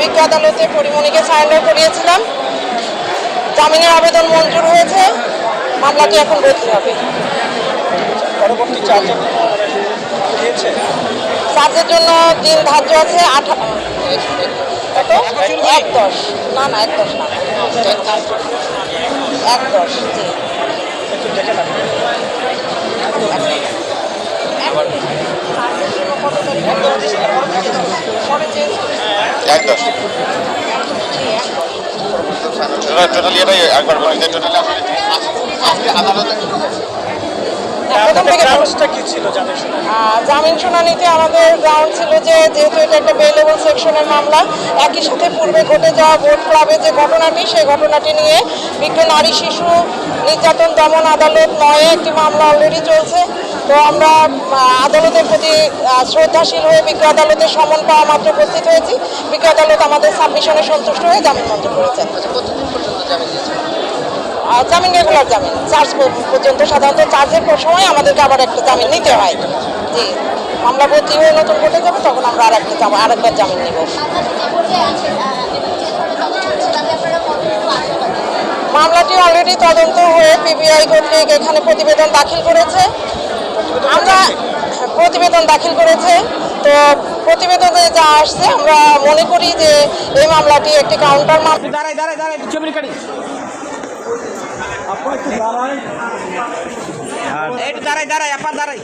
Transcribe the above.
বিজ্ঞ আদালতে পরিমণিকে সারেন্ডার করিয়েছিলাম। জামিনের আবেদন মঞ্জুর হয়েছে। মামলাটি এখন বদলি হবে। পরবর্তী চার্জের জন্য দিন ধার্য আছে কত? এক দশ। না না এক দশ না। এক দশ জি। দেখে এক দশ। টোটালি এটাই একবার বলি যে টোটালি আজকে আদালতে প্রথম থেকে গ্রাউন্ডসটা কি ছিল জানেন শুনে আহ, জামিন শুনানিতে আমাদের গ্রাউন্ড ছিল যে যেহেতু এটা একটা বেলেবল সেকশনের মামলা একই সাথে পূর্বে ঘটে যাওয়া ভোট ক্লাবে যে ঘটনাটি সেই ঘটনাটি নিয়ে বিজ্ঞ নারী শিশু নির্যাতন দমন আদালত নয়ে একটি মামলা অলরেডি চলছে। তো আমরা আদালতের প্রতি শ্রদ্ধাশীল হয়ে বিজ্ঞ আদালতের সমন পাওয়া মাত্র উপস্থিত হয়েছি। বিজ্ঞ আদালত আমাদের সাবমিশনে সন্তুষ্ট হয়ে জামিন মঞ্জুর করেছেন জামিন রেগুলার জামিন। চার্জ পর্যন্ত সাধারণত চার্জের সময় আমাদেরকে আবার একটা জামিন নিতে হয়। জি। মামলা বদলি হয়ে নতুন কোর্টে যাবে, তখন আমরা আর একটা জামিন আরেকবার জামিন নিব। মামলাটি অলরেডি তদন্ত হয়ে পিবিআই কর্তৃক এখানে প্রতিবেদন দাখিল করেছে। প্রতিবেদন দাখিল করেছে। তো প্রতিবেদনে যা আসছে আমরা মনে করি যে এই মামলাটি একটি কাউন্টার মামলা। দাঁড়ায় দাঁড়ায় দাঁড়াই ছবি কাটি একটু দাঁড়াই। দাঁড়াই আপনার দাঁড়াই।